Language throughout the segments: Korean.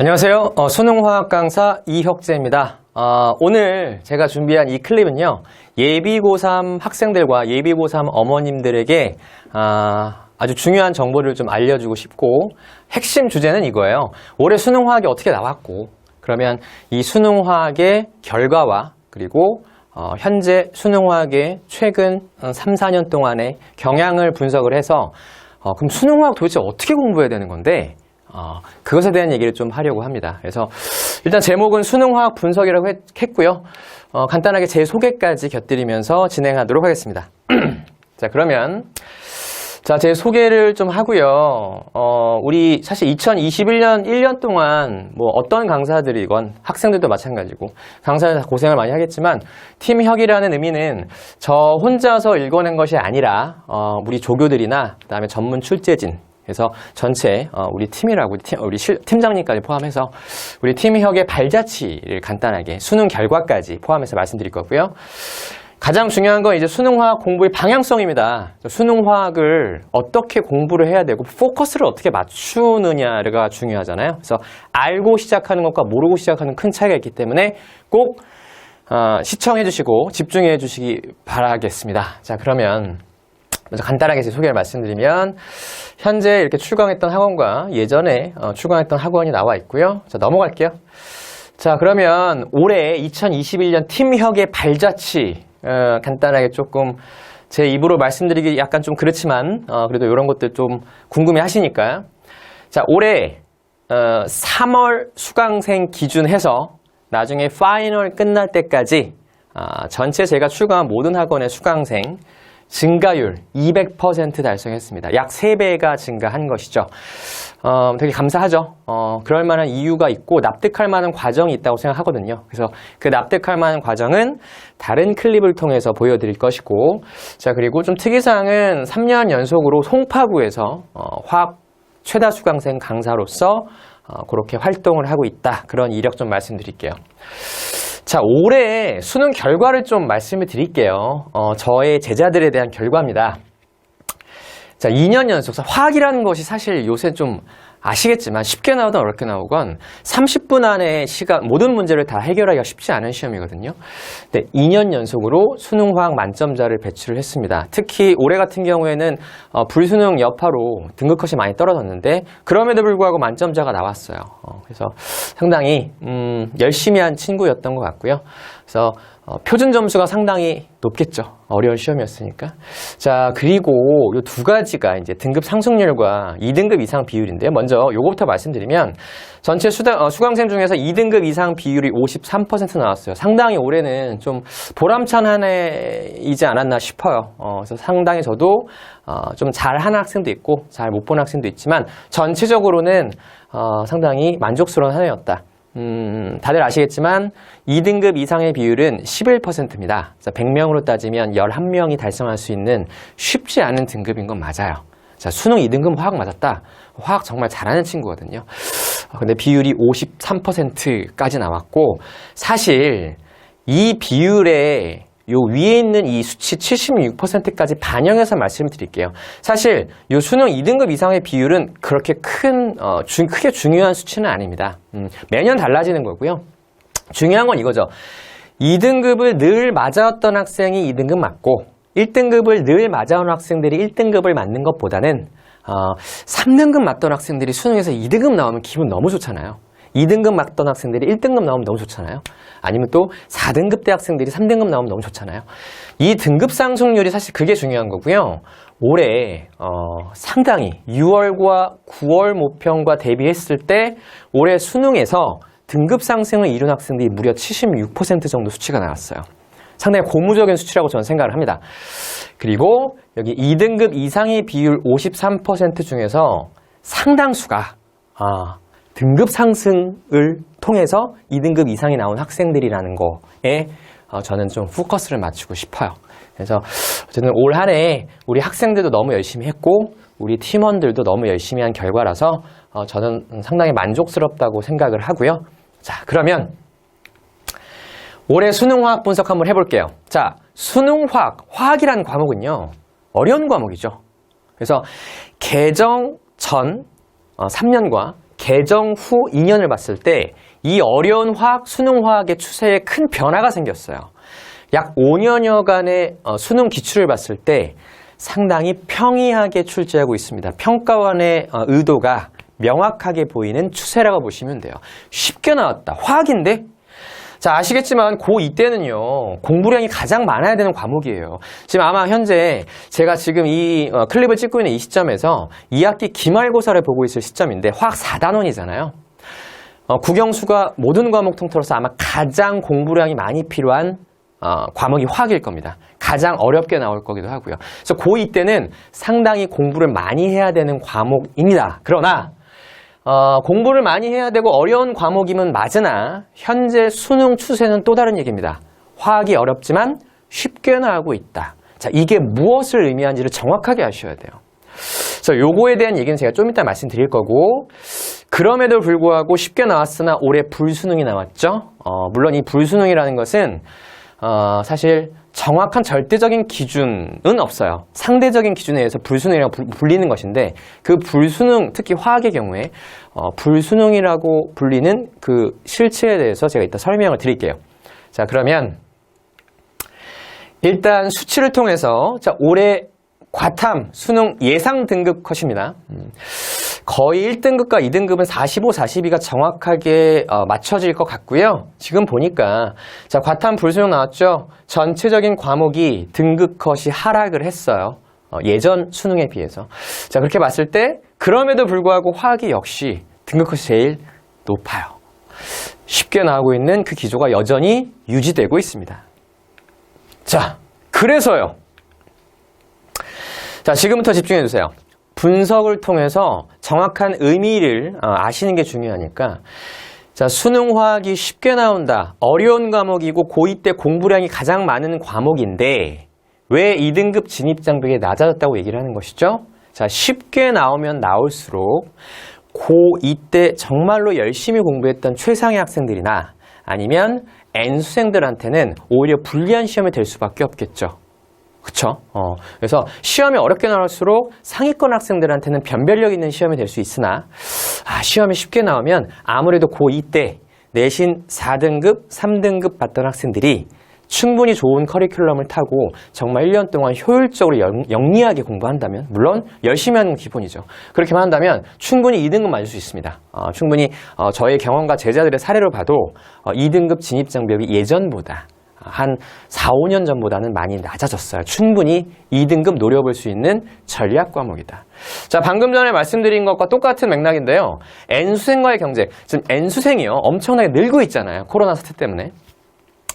안녕하세요. 어, 수능화학 강사 이혁재입니다. 어, 오늘 제가 준비한 이 클립은요, 예비고3 학생들과 예비고3 어머님들에게 아, 아주 중요한 정보를 좀 알려주고 싶고, 핵심 주제는 이거예요. 올해 수능화학이 어떻게 나왔고, 그러면 이 수능화학의 결과와 그리고 어, 현재 수능화학의 최근 3, 4년 동안의 경향을 분석을 해서 어, 그럼 수능화학 도대체 어떻게 공부해야 되는 건데 어, 그것에 대한 얘기를 좀 하려고 합니다. 그래서 일단 제목은 수능화학 분석이라고 했, 했고요. 어, 간단하게 제 소개까지 곁들이면서 진행하도록 하겠습니다. 자 그러면 자, 제 소개를 좀 하고요. 어, 우리 사실 2021년 1년 동안 뭐 어떤 강사들이건 학생들도 마찬가지고 강사들 다 고생을 많이 하겠지만 팀혁이라는 의미는 저 혼자서 읽어낸 것이 아니라 어, 우리 조교들이나 그다음에 전문 출제진 그래서 전체 어, 우리 팀이라고 우리, 팀장님까지 포함해서 우리 팀혁의 발자취를 간단하게 수능 결과까지 포함해서 말씀드릴 거고요. 가장 중요한 건 이제 수능화학 공부의 방향성입니다. 수능화학을 어떻게 공부를 해야 되고 포커스를 어떻게 맞추느냐가 중요하잖아요. 그래서 알고 시작하는 것과 모르고 시작하는 큰 차이가 있기 때문에 꼭 어, 시청해 주시고 집중해 주시기 바라겠습니다. 자 그러면 먼저 간단하게 제 소개를 말씀드리면 현재 이렇게 출강했던 학원과 예전에 어, 출강했던 학원이 나와 있고요. 자 넘어갈게요. 자, 그러면 올해 2021년 팀혁의 발자취, 어, 간단하게 조금 제 입으로 말씀드리기 약간 좀 그렇지만, 어, 그래도 이런 것들 좀 궁금해 하시니까. 자, 올해, 어, 3월 수강생 기준해서 나중에 파이널 끝날 때까지, 아, 전체 제가 출강한 모든 학원의 수강생 증가율 200% 달성했습니다. 약 3배가 증가한 것이죠. 어, 되게 감사하죠. 어, 그럴 만한 이유가 있고 납득할 만한 과정이 있다고 생각하거든요. 그래서 그 납득할 만한 과정은 다른 클립을 통해서 보여드릴 것이고, 자, 그리고 좀 특이사항은 3년 연속으로 송파구에서 어, 화학 최다 수강생 강사로서 어, 그렇게 활동을 하고 있다. 그런 이력 좀 말씀드릴게요. 자, 올해 수능 결과를 좀 말씀을 드릴게요. 어, 저의 제자들에 대한 결과입니다. 자, 2년 연속. 화학이라는 것이 사실 요새 좀 아시겠지만 쉽게 나오든 어렵게 나오건 30분 안에 시간, 모든 문제를 다 해결하기가 쉽지 않은 시험이거든요. 네, 2년 연속으로 수능 화학 만점자를 배출을 했습니다. 특히 올해 같은 경우에는 어, 불수능 여파로 등급컷이 많이 떨어졌는데 그럼에도 불구하고 만점자가 나왔어요. 어, 그래서 상당히 음, 열심히 한 친구였던 것 같고요. 그래서 어, 표준 점수가 상당히 높겠죠. 어려운 시험이었으니까. 자, 그리고 이 두 가지가 이제 등급 상승률과 2등급 이상 비율인데요. 먼저 요거부터 말씀드리면 전체 수다, 어, 수강생 중에서 2등급 이상 비율이 53% 나왔어요. 상당히 올해는 좀 보람찬 한 해이지 않았나 싶어요. 어, 그래서 상당히 저도 어, 좀 잘하는 학생도 있고 잘 못 보는 학생도 있지만 전체적으로는 어, 상당히 만족스러운 한 해였다. 음, 다들 아시겠지만 2등급 이상의 비율은 11%입니다. 100명으로 따지면 11명이 달성할 수 있는 쉽지 않은 등급인 건 맞아요. 자, 수능 2등급 화학 맞았다. 화학 정말 잘하는 친구거든요. 어, 근데 비율이 53%까지 나왔고 사실 이 비율에 요 위에 있는 이 수치 76%까지 반영해서 말씀을 드릴게요. 사실 요 수능 2등급 이상의 비율은 그렇게 큰, 어, 중- 크게 중요한 수치는 아닙니다. 음, 매년 달라지는 거고요. 중요한 건 이거죠. 2등급을 늘 맞아왔던 학생이 2등급 맞고 1등급을 늘 맞아온 학생들이 1등급을 맞는 것보다는 어, 3등급 맞던 학생들이 수능에서 2등급 나오면 기분 너무 좋잖아요. 2등급 맞던 학생들이 1등급 나오면 너무 좋잖아요. 아니면 또 4등급 대 학생들이 3등급 나오면 너무 좋잖아요. 이 등급 상승률이 사실 그게 중요한 거고요. 올해 어, 상당히 6월과 9월 모평과 대비했을 때 올해 수능에서 등급 상승을 이룬 학생들이 무려 76% 정도 수치가 나왔어요. 상당히 고무적인 수치라고 저는 생각을 합니다. 그리고 여기 2등급 이상의 비율 53% 중에서 상당수가 아, 등급 상승을 통해서 2등급 이상이 나온 학생들이라는 거에 어, 저는 좀 포커스를 맞추고 싶어요. 그래서 어쨌든 올한 해 우리 학생들도 너무 열심히 했고 우리 팀원들도 너무 열심히 한 결과라서 어, 저는 상당히 만족스럽다고 생각을 하고요. 자, 그러면 올해 수능화학 분석 한번 해볼게요. 자, 수능화학, 화학이라는 과목은요, 어려운 과목이죠. 그래서 개정 전 어, 3년과 개정 후 2년을 봤을 때 이 어려운 화학, 수능 화학의 추세에 큰 변화가 생겼어요. 약 5년여간의 어, 수능 기출을 봤을 때 상당히 평이하게 출제하고 있습니다. 평가원의 어, 의도가 명확하게 보이는 추세라고 보시면 돼요. 쉽게 나왔다. 화학인데? 자, 아시겠지만 고2 때는요, 공부량이 가장 많아야 되는 과목이에요. 지금 아마 현재 제가 지금 이 어, 클립을 찍고 있는 이 시점에서 2학기 기말고사를 보고 있을 시점인데 화학 4단원이잖아요. 어, 국영수가 모든 과목 통틀어서 아마 가장 공부량이 많이 필요한 어, 과목이 화학일 겁니다. 가장 어렵게 나올 거기도 하고요. 그래서 고2 때는 상당히 공부를 많이 해야 되는 과목입니다. 그러나 어, 공부를 많이 해야 되고 어려운 과목이면 맞으나 현재 수능 추세는 또 다른 얘기입니다. 화학이 어렵지만 쉽게 나오고 있다. 자, 이게 무엇을 의미하는지를 정확하게 아셔야 돼요. 그래서 요거에 대한 얘기는 제가 좀 이따 말씀드릴 거고 그럼에도 불구하고 쉽게 나왔으나 올해 불수능이 나왔죠. 어, 물론 이 불수능이라는 것은 어, 사실 정확한 절대적인 기준은 없어요. 상대적인 기준에 의해서 불수능이라고 불- 불리는 것인데 그 불수능, 특히 화학의 경우에 어, 불수능이라고 불리는 그 실체에 대해서 제가 이따 설명을 드릴게요. 자, 그러면 일단 수치를 통해서 자, 올해 과탐 수능 예상 등급 컷입니다. 음, 거의 1등급과 2등급은 45, 42가 정확하게 어, 맞춰질 것 같고요. 지금 보니까 자 과탐 불수능 나왔죠. 전체적인 과목이 등급 컷이 하락을 했어요. 어, 예전 수능에 비해서. 자 그렇게 봤을 때 그럼에도 불구하고 화학이 역시 등급 컷이 제일 높아요. 쉽게 나오고 있는 그 기조가 여전히 유지되고 있습니다. 자, 그래서요. 자, 지금부터 집중해 주세요. 분석을 통해서 정확한 의미를 어, 아시는 게 중요하니까. 자, 수능 화학이 쉽게 나온다. 어려운 과목이고 고2 때 공부량이 가장 많은 과목인데 왜 2등급 진입 장벽이 낮아졌다고 얘기를 하는 것이죠? 자, 쉽게 나오면 나올수록 고2 때 정말로 열심히 공부했던 최상의 학생들이나 아니면 N수생들한테는 오히려 불리한 시험이 될 수밖에 없겠죠. 그쵸? 어, 그래서 시험이 어렵게 나올수록 상위권 학생들한테는 변별력 있는 시험이 될 수 있으나, 아, 시험이 쉽게 나오면 아무래도 고2 때 내신 4등급, 3등급 받던 학생들이 충분히 좋은 커리큘럼을 타고 정말 1년 동안 효율적으로 영, 영리하게 공부한다면, 물론 열심히 하는 건 기본이죠. 그렇게만 한다면 충분히 2등급 맞을 수 있습니다. 어, 충분히 어, 저의 경험과 제자들의 사례를 봐도 어, 2등급 진입장벽이 예전보다 한 4, 5년 전보다는 많이 낮아졌어요. 충분히 2등급 노려볼 수 있는 전략 과목이다. 자, 방금 전에 말씀드린 것과 똑같은 맥락인데요. N수생과의 경쟁. 지금 N수생이요. 엄청나게 늘고 있잖아요. 코로나 사태 때문에.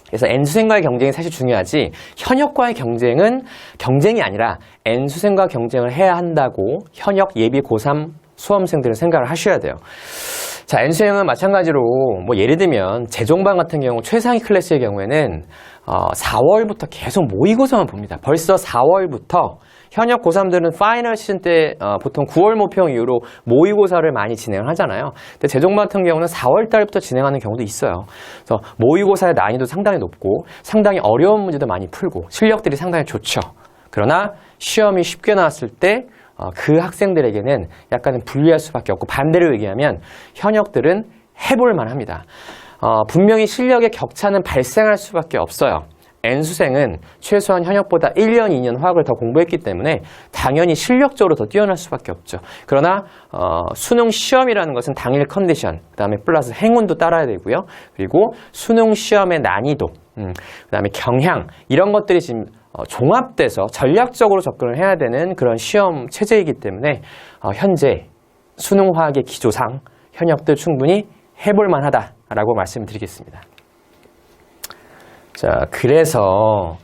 그래서 N수생과의 경쟁이 사실 중요하지 현역과의 경쟁은 경쟁이 아니라 N수생과 경쟁을 해야 한다고 현역 예비 고3 수험생들은 생각을 하셔야 돼요. 자, N수행은 마찬가지로 뭐 예를 들면 재종반 같은 경우 최상위 클래스의 경우에는 어, 4월부터 계속 모의고사만 봅니다. 벌써 4월부터 현역 고3들은 파이널 시즌 때 어, 보통 9월 모평 이후로 모의고사를 많이 진행을 하잖아요. 근데 재종반 같은 경우는 4월 달부터 진행하는 경우도 있어요. 그래서 모의고사의 난이도 상당히 높고 상당히 어려운 문제도 많이 풀고 실력들이 상당히 좋죠. 그러나 시험이 쉽게 나왔을 때 어, 그 학생들에게는 약간은 불리할 수밖에 없고 반대로 얘기하면 현역들은 해볼만 합니다. 어, 분명히 실력의 격차는 발생할 수밖에 없어요. N수생은 최소한 현역보다 1년, 2년 화학을 더 공부했기 때문에 당연히 실력적으로 더 뛰어날 수밖에 없죠. 그러나 어, 수능 시험이라는 것은 당일 컨디션, 그 다음에 플러스 행운도 따라야 되고요. 그리고 수능 시험의 난이도, 음, 그 다음에 경향 이런 것들이 지금 어, 종합돼서 전략적으로 접근을 해야 되는 그런 시험 체제이기 때문에 어, 현재 수능 화학의 기조상 현역들 충분히 해볼 만하다라고 말씀드리겠습니다. 자, 그래서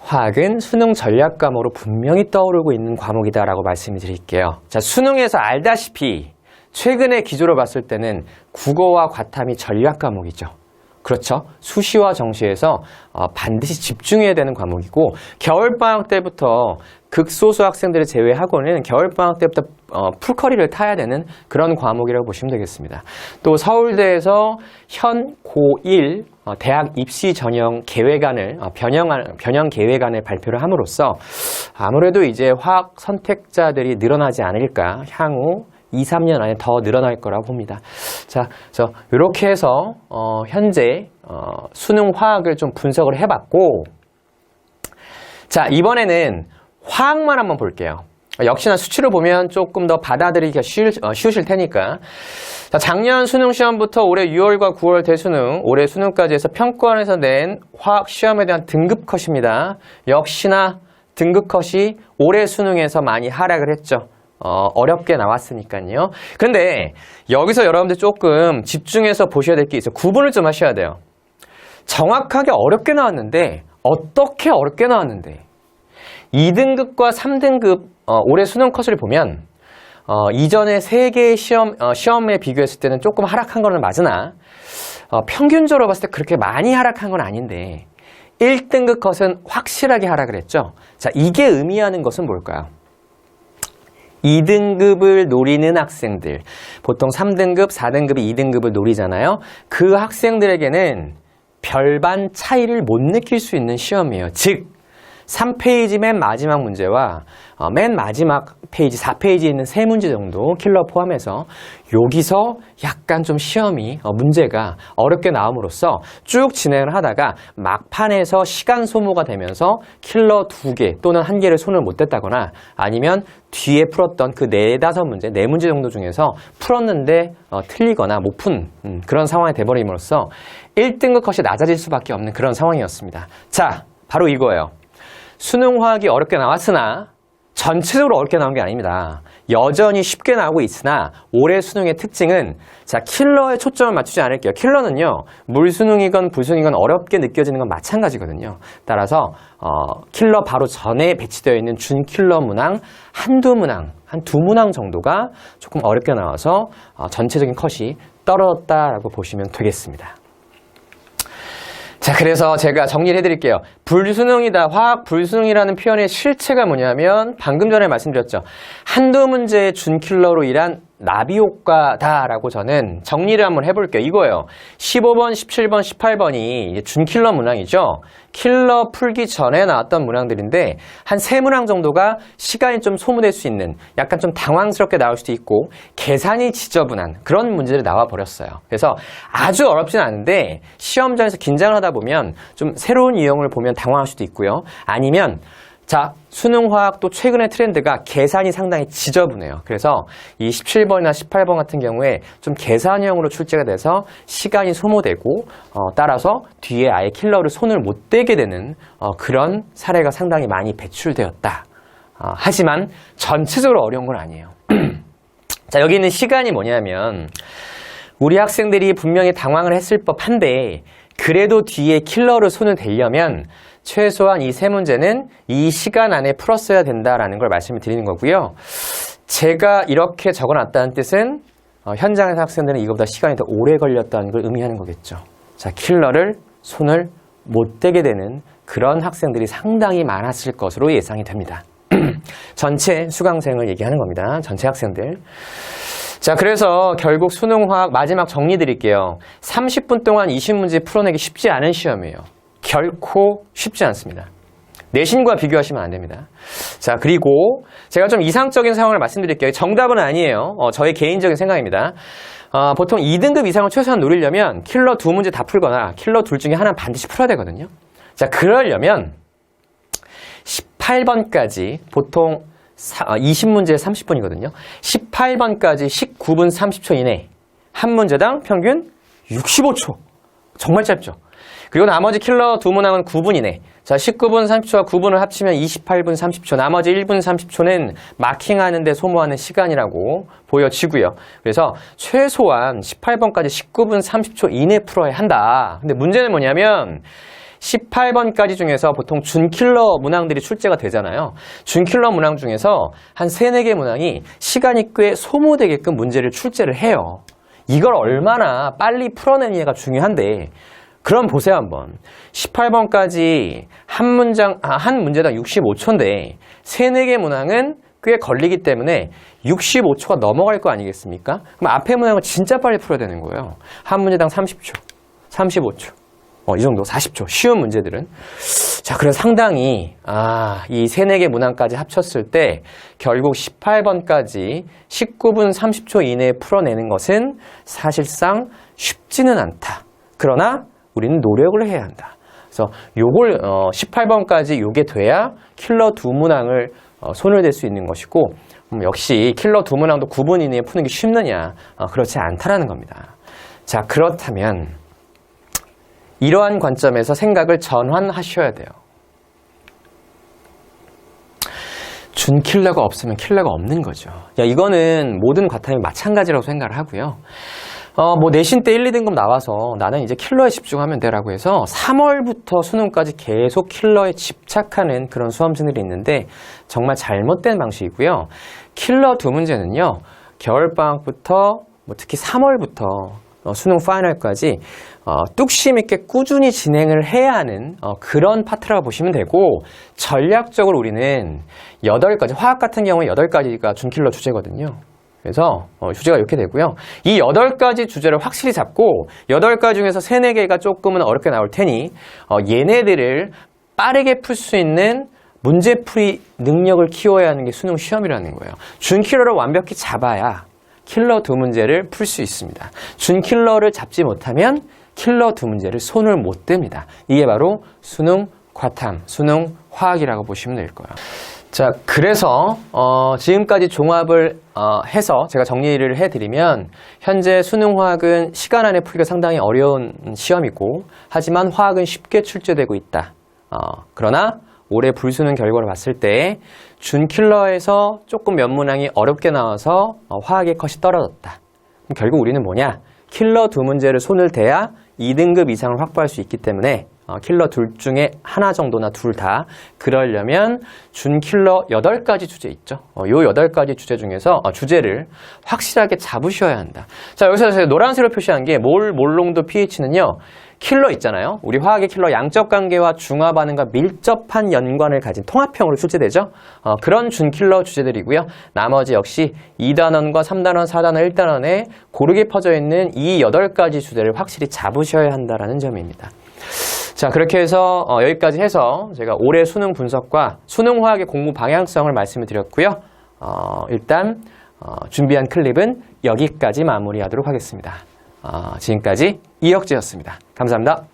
화학은 수능 전략 과목으로 분명히 떠오르고 있는 과목이다라고 말씀을 드릴게요. 자, 수능에서 알다시피 최근의 기조로 봤을 때는 국어와 과탐이 전략 과목이죠. 그렇죠. 수시와 정시에서 어, 반드시 집중해야 되는 과목이고 겨울방학 때부터 극소수 학생들을 제외하고는 겨울방학 때부터 어, 풀커리를 타야 되는 그런 과목이라고 보시면 되겠습니다. 또 서울대에서 현 고1 어, 대학 입시 전형 계획안을 어, 변형 변형 계획안을 발표를 함으로써 아무래도 이제 화학 선택자들이 늘어나지 않을까 향후 2, 3년 안에 더 늘어날 거라고 봅니다. 자, 저 이렇게 해서 어, 현재 어, 수능 화학을 좀 분석을 해봤고, 자 이번에는 화학만 한번 볼게요. 역시나 수치로 보면 조금 더 받아들이기가 쉬울, 어, 쉬우실 테니까. 자, 작년 수능 시험부터 올해 6월과 9월 대수능, 올해 수능까지 해서 평가원에서 낸 화학 시험에 대한 등급 컷입니다. 역시나 등급 컷이 올해 수능에서 많이 하락을 했죠. 어, 어렵게 나왔으니까요. 근데 여기서 여러분들 조금 집중해서 보셔야 될 게 있어요. 구분을 좀 하셔야 돼요. 정확하게 어렵게 나왔는데 어떻게 어렵게 나왔는데 2등급과 3등급 어, 올해 수능 컷을 보면 어, 이전에 세 개의 시험, 어, 시험에 비교했을 때는 조금 하락한 거는 맞으나 어, 평균적으로 봤을 때 그렇게 많이 하락한 건 아닌데 1등급 컷은 확실하게 하락을 했죠. 자, 이게 의미하는 것은 뭘까요? 2등급을 노리는 학생들, 보통 3등급, 4등급이 2등급을 노리잖아요. 그 학생들에게는 별반 차이를 못 느낄 수 있는 시험이에요. 즉, 3페이지 맨 마지막 문제와 어, 맨 마지막 페이지 4페이지에 있는 세 문제 정도 킬러 포함해서 여기서 약간 좀 시험이 어, 문제가 어렵게 나옴으로써 쭉 진행을 하다가 막판에서 시간 소모가 되면서 킬러 두 개 또는 한 개를 손을 못 댔다거나 아니면 뒤에 풀었던 그 네 다섯 문제, 네 문제 정도 중에서 풀었는데 어, 틀리거나 못푼 음, 그런 상황이 돼버림으로써 1등급 컷이 낮아질 수밖에 없는 그런 상황이었습니다. 자, 바로 이거예요. 수능 화학이 어렵게 나왔으나 전체적으로 어렵게 나온 게 아닙니다. 여전히 쉽게 나오고 있으나 올해 수능의 특징은 자 킬러에 초점을 맞추지 않을게요. 킬러는요 물 수능이건 불 수능이건 어렵게 느껴지는 건 마찬가지거든요. 따라서 어, 킬러 바로 전에 배치되어 있는 준 킬러 문항 한두 문항 한 두 문항 정도가 조금 어렵게 나와서 어, 전체적인 컷이 떨어졌다라고 보시면 되겠습니다. 자, 그래서 제가 정리를 해드릴게요. 불수능이다, 화학 불수능이라는 표현의 실체가 뭐냐면 방금 전에 말씀드렸죠. 한두 문제의 준킬러로 일한 나비 효과다라고 저는 정리를 한번 해볼게요. 이거예요. 15번, 17번, 18번이 준킬러 문항이죠. 킬러 풀기 전에 나왔던 문항들인데 한 세 문항 정도가 시간이 좀 소모될 수 있는 약간 좀 당황스럽게 나올 수도 있고 계산이 지저분한 그런 문제들이 나와 버렸어요. 그래서 아주 어렵진 않은데 시험장에서 긴장을 하다 보면 좀 새로운 유형을 보면 당황할 수도 있고요. 아니면 자, 수능화학도 최근의 트렌드가 계산이 상당히 지저분해요. 그래서 이 17번이나 18번 같은 경우에 좀 계산형으로 출제가 돼서 시간이 소모되고 어, 따라서 뒤에 아예 킬러를 손을 못 대게 되는 어, 그런 사례가 상당히 많이 배출되었다. 어, 하지만 전체적으로 어려운 건 아니에요. 자, 여기 있는 시간이 뭐냐면 우리 학생들이 분명히 당황을 했을 법한데 그래도 뒤에 킬러를 손을 대려면 최소한 이 세 문제는 이 시간 안에 풀었어야 된다라는 걸 말씀을 드리는 거고요. 제가 이렇게 적어놨다는 뜻은 어, 현장에서 학생들은 이거보다 시간이 더 오래 걸렸다는 걸 의미하는 거겠죠. 자, 킬러를 손을 못 대게 되는 그런 학생들이 상당히 많았을 것으로 예상이 됩니다. 전체 수강생을 얘기하는 겁니다. 전체 학생들. 자, 그래서 결국 수능화학 마지막 정리 드릴게요. 30분 동안 20문제 풀어내기 쉽지 않은 시험이에요. 결코 쉽지 않습니다. 내신과 비교하시면 안 됩니다. 자, 그리고 제가 좀 이상적인 상황을 말씀드릴게요. 정답은 아니에요. 어, 저의 개인적인 생각입니다. 어, 보통 2등급 이상을 최소한 노리려면 킬러 두 문제 다 풀거나 킬러 둘 중에 하나 반드시 풀어야 되거든요. 자, 그러려면 18번까지 보통 20문제 30분이거든요. 18번까지 19분 30초 이내 한 문제당 평균 65초. 정말 짧죠. 그리고 나머지 킬러 두 문항은 9분 이내. 자, 19분 30초와 9분을 합치면 28분 30초. 나머지 1분 30초는 마킹하는 데 소모하는 시간이라고 보여지고요. 그래서 최소한 18번까지 19분 30초 이내 풀어야 한다. 근데 문제는 뭐냐면 18번까지 중에서 보통 준킬러 문항들이 출제가 되잖아요. 준킬러 문항 중에서 한 3, 4개 문항이 시간이 꽤 소모되게끔 문제를 출제를 해요. 이걸 얼마나 빨리 풀어내느냐가 중요한데 그럼 보세요 한번 18번까지 한 문장 아, 한 문제당 65초인데 3, 4개 문항은 꽤 걸리기 때문에 65초가 넘어갈 거 아니겠습니까? 그럼 앞에 문항을 진짜 빨리 풀어야 되는 거예요. 한 문제당 30초, 35초. 어, 이 정도 40초 쉬운 문제들은 자 그래서 상당히 아, 이 세네 개 문항까지 합쳤을 때 결국 18번까지 19분 30초 이내에 풀어내는 것은 사실상 쉽지는 않다. 그러나 우리는 노력을 해야 한다. 그래서 요걸 어, 18번까지 요게 돼야 킬러 두 문항을 어, 손을 댈 수 있는 것이고 음, 역시 킬러 두 문항도 9분 이내에 푸는 게 쉽느냐 어, 그렇지 않다라는 겁니다. 자 그렇다면 이러한 관점에서 생각을 전환하셔야 돼요. 준 킬러가 없으면 킬러가 없는 거죠. 야, 이거는 모든 과탐이 마찬가지라고 생각을 하고요. 어, 뭐 내신 때 1, 2 등급 나와서 나는 이제 킬러에 집중하면 되라고 해서 3월부터 수능까지 계속 킬러에 집착하는 그런 수험생들이 있는데 정말 잘못된 방식이고요. 킬러 두 문제는요. 겨울방학부터 뭐 특히 3월부터 어, 수능 파이널까지 어, 뚝심 있게 꾸준히 진행을 해야 하는 어, 그런 파트라고 보시면 되고 전략적으로 우리는 8가지 화학 같은 경우는 8가지가 준킬러 주제거든요. 그래서 어, 주제가 이렇게 되고요. 이 8가지 주제를 확실히 잡고 8가지 중에서 3, 4개가 조금은 어렵게 나올 테니 어, 얘네들을 빠르게 풀 수 있는 문제풀이 능력을 키워야 하는 게 수능 시험이라는 거예요. 준킬러를 완벽히 잡아야 킬러 두 문제를 풀 수 있습니다. 준킬러를 잡지 못하면 킬러 두 문제를 손을 못 댑니다. 이게 바로 수능 과탐, 수능 화학이라고 보시면 될 거예요. 자, 그래서 어, 지금까지 종합을 어, 해서 제가 정리를 해드리면 현재 수능 화학은 시간 안에 풀기가 상당히 어려운 시험이고 하지만 화학은 쉽게 출제되고 있다. 어, 그러나 올해 불수능 결과를 봤을 때 준킬러에서 조금 몇 문항이 어렵게 나와서 어, 화학의 컷이 떨어졌다. 결국 우리는 뭐냐? 킬러 두 문제를 손을 대야 2등급 이상을 확보할 수 있기 때문에 어, 킬러 둘 중에 하나 정도나 둘 다 그러려면 준킬러 8가지 주제 있죠. 어, 요 8가지 주제 중에서 어, 주제를 확실하게 잡으셔야 한다. 자, 여기서 제가 노란색으로 표시한 게 몰, 몰롱도 pH는요. 킬러 있잖아요. 우리 화학의 킬러 양적 관계와 중화 반응과 밀접한 연관을 가진 통합형으로 출제되죠. 어, 그런 준킬러 주제들이고요. 나머지 역시 2단원과 3단원, 4단원, 1단원에 고르게 퍼져 있는 이 8가지 주제를 확실히 잡으셔야 한다라는 점입니다. 자, 그렇게 해서 어, 여기까지 해서 제가 올해 수능 분석과 수능 화학의 공부 방향성을 말씀을 드렸고요. 어, 일단 어, 준비한 클립은 여기까지 마무리하도록 하겠습니다. 어, 지금까지 이혁재였습니다. 감사합니다.